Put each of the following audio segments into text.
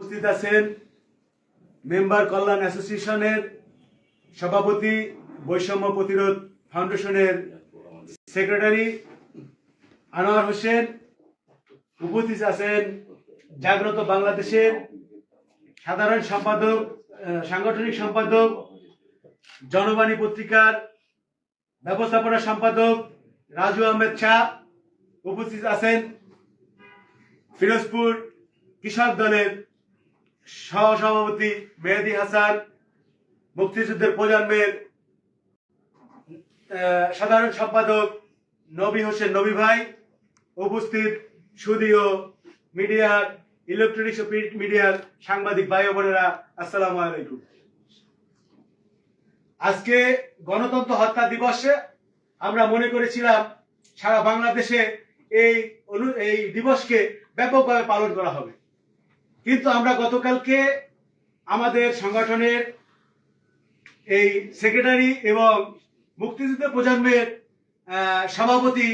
উপস্থিত আছেন মেম্বার কল্যাণ অ্যাসোসিয়েশনের সভাপতি বৈষম্য প্রতিরোধ ফাউন্ডেশনের সেক্রেটারি আনোয়ার হোসেন, উপস্থিত আছেন জাগ্রত বাংলাদেশের সাধারণ সম্পাদক সাংগঠনিক সম্পাদক, জনবাণী পত্রিকার ব্যবস্থাপনা সম্পাদক রাজু আহমেদ শাহ, উপস্থিত আছেন ফিরোজপুর কৃষক দলের সহসভাপতি মেহেদি হাসান, মুক্তিযুদ্ধের প্রজন্মের সাধারণ সম্পাদক নবী হোসেন নবী ভাই, উপস্থিত সুদীয় মিডিয়ার ইলেকট্রনিক্স মিডিয়ার সাংবাদিক ভাই বোনেরা, আসসালামু আলাইকুম। আজকে গণতন্ত্র হত্যা দিবসে আমরা মনে করেছিলাম সারা বাংলাদেশে এই এই দিবসকে ব্যাপকভাবে পালন করা হবে। কিন্তু আমরা গতকালকে আমাদের সংগঠনের এই সেক্রেটারি এবং মুক্তিযুদ্ধ প্রজন্মের সভাপতি,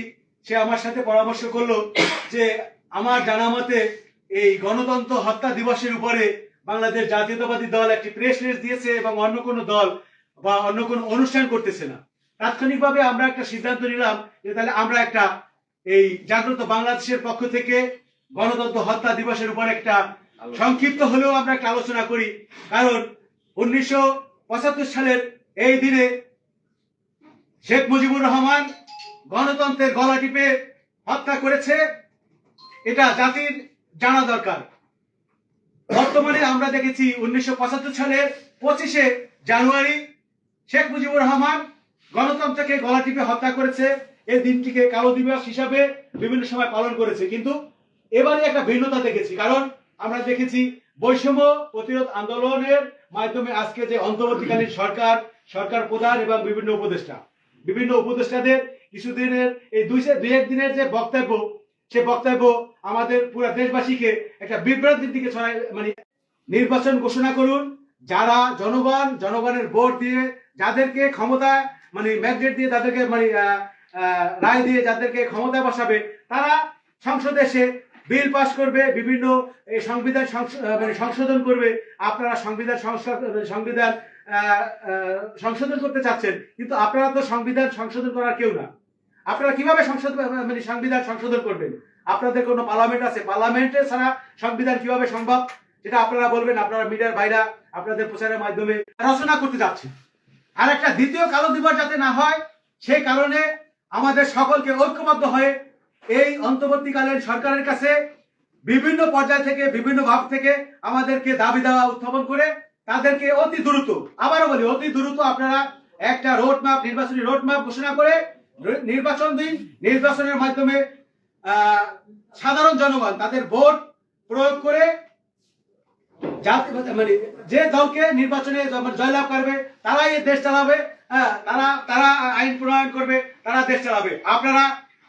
সে আমার সাথে পরামর্শ করল যে আমার জানা মতে এই গণতন্ত্র হত্যা দিবসের উপরে বাংলাদেশ জাতীয়তাবাদী দল একটি প্রেস রিলিজ দিয়েছে এবং অন্য কোনো দল বা অন্য কোনো অনুষ্ঠান করতেছে না। তাৎক্ষণিকভাবে আমরা একটা সিদ্ধান্ত নিলাম যে তাহলে আমরা একটা এই জাগ্রত বাংলাদেশের পক্ষ থেকে গণতন্ত্র হত্যা দিবসের উপর একটা সংক্ষিপ্ত হলেও আমরা একটা আলোচনা করি। কারণ উনিশশো পঁচাত্তর সালের এই দিনে শেখ মুজিবুর রহমান গণতন্ত্রের গলা টিপে হত্যা করেছে। এটা জাতির জানা দরকার। বর্তমানে আমরা দেখেছি উনিশশো পঁচাত্তর সালের পঁচিশে জানুয়ারি শেখ মুজিবুর রহমান গণতন্ত্রকে গলা টিপে হত্যা করেছে। এই দিনটিকে কালো দিবস হিসাবে বিভিন্ন সময় পালন করেছে। কিন্তু এবারে একটা ভিন্নতা দেখেছি। কারণ আমরা দেখেছি বৈষম্য প্রতিরোধ আন্দোলনের মাধ্যমে আজকে যে অন্তর্বর্তীকালীন সরকার সরকার প্রধান এবং বিভিন্ন উপদেষ্টা, বিভিন্ন উপদেষ্টাদের কিছুদিনের এই দুই দুই এক দিনের যে বক্তব্য, সে বক্তব্য আমাদের পুরো দেশবাসীকে একটা বিভ্রান্তির দিকে মানে নির্বাচন ঘোষণা করুন, যারা জনগণ, জনগণের ভোট দিয়ে যাদেরকে ক্ষমতা মানে ম্যান্ডেট দিয়ে তাদেরকে মানে রায় দিয়ে যাদেরকে ক্ষমতায় বসাবে, তারা সংসদে এসে বিল পাস করবে, বিভিন্ন সংবিধান মানে সংশোধন করবে। আপনারা সংবিধান সংস্কার, সংবিধান সংশোধন করতে চাচ্ছেন, কিন্তু আপনারা তো সংবিধান সংশোধন করার কেউ না। আপনারা কীভাবে সংসদ মানে সংবিধান সংশোধন করবেন? আপনাদের কোনো পার্লামেন্ট আছে? পার্লামেন্টে ছাড়া সংবিধান কীভাবে সম্ভব? যেটা আপনারা বলবেন, আপনারা মিডিয়ার ভাইরা আপনাদের প্রচারের মাধ্যমে রচনা করতে যাচ্ছে আর একটা দ্বিতীয় কালো দিবস যাতে না হয়, সেই কারণে আমাদের সকলকে ঐক্যবদ্ধ হয়ে এই অন্তর্বর্তীকালীন সরকারের কাছে বিভিন্ন পর্যায় থেকে, বিভিন্ন ভাব থেকে আমাদেরকে দাবি দেওয়া, উত্থাপন করে তাদেরকে অতি দ্রুত, আবারও বলি, অতি দ্রুত আপনারা একটা রোড ম্যাপ নির্বাচনী রোড ম্যাপ ঘোষণা করে নির্বাচন দিন। নির্বাচনের মাধ্যমে সাধারণ জনগণ তাদের ভোট প্রয়োগ করে মানে যে দলকে নির্বাচনে জয়লাভ করবে, তারাই দেশ চালাবে। হ্যাঁ তারা তারা আইন প্রণয়ন করবে, তারা দেশ চালাবে। আপনারা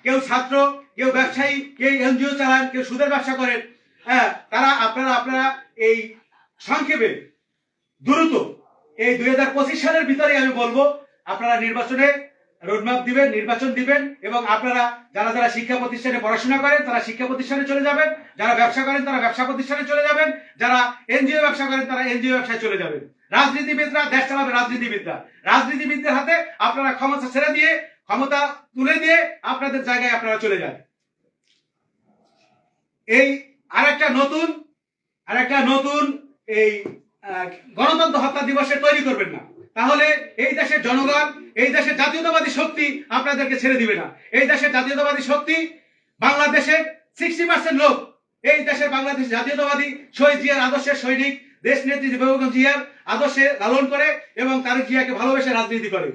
কেউ ছাত্র, কেউ ব্যবসায়ী, কেউ এনজিও চালান, কেউ সুদের ব্যবসা করেন হ্যাঁ তারা আপনারা আপনারা এই সংক্ষেপে দ্রুত এই দুই হাজার পঁচিশ সালের ভিতরে আমি বলব, আপনারা নির্বাচনে রোডম্যাপ দিবেন, নির্বাচন দিবেন, এবং আপনারা যারা যারা শিক্ষা প্রতিষ্ঠানে পড়াশোনা করেন, তারা শিক্ষা প্রতিষ্ঠানে চলে যাবেন, যারা ব্যবসা করেন, তারা ব্যবসা প্রতিষ্ঠানে চলে যাবেন, যারা এনজিও ব্যবসা করেন, তারা এনজিও ব্যবসায় চলে যাবেন। রাজনীতিবিদরা দেশ চালাবে রাজনীতিবিদরা। রাজনীতিবিদদের হাতে আপনারা ক্ষমতা ছেড়ে দিয়ে ক্ষমতা তুলে দিয়ে আপনাদের জায়গায় আপনারা চলে যান। এই আরেকটা নতুন আরেকটা নতুন এই গণতন্ত্র হত্যা দিবসে তৈরি করবেন না। তাহলে এই দেশের জনগণ, এই দেশের জাতীয়তাবাদী শক্তি আপনাদেরকে ছেড়ে দিবে না। এই দেশের জাতীয়তাবাদী শক্তি বাংলাদেশের সিক্সটি পার্সেন্ট লোক, এই দেশের বাংলাদেশ জাতীয়তাবাদী শহীদ জিয়ার আদর্শের সৈনিক দেশ নেত্রী জিয়ার আদর্শে লালন করে এবং তারেক জিয়াকে ভালোবেসে রাজনীতি করে।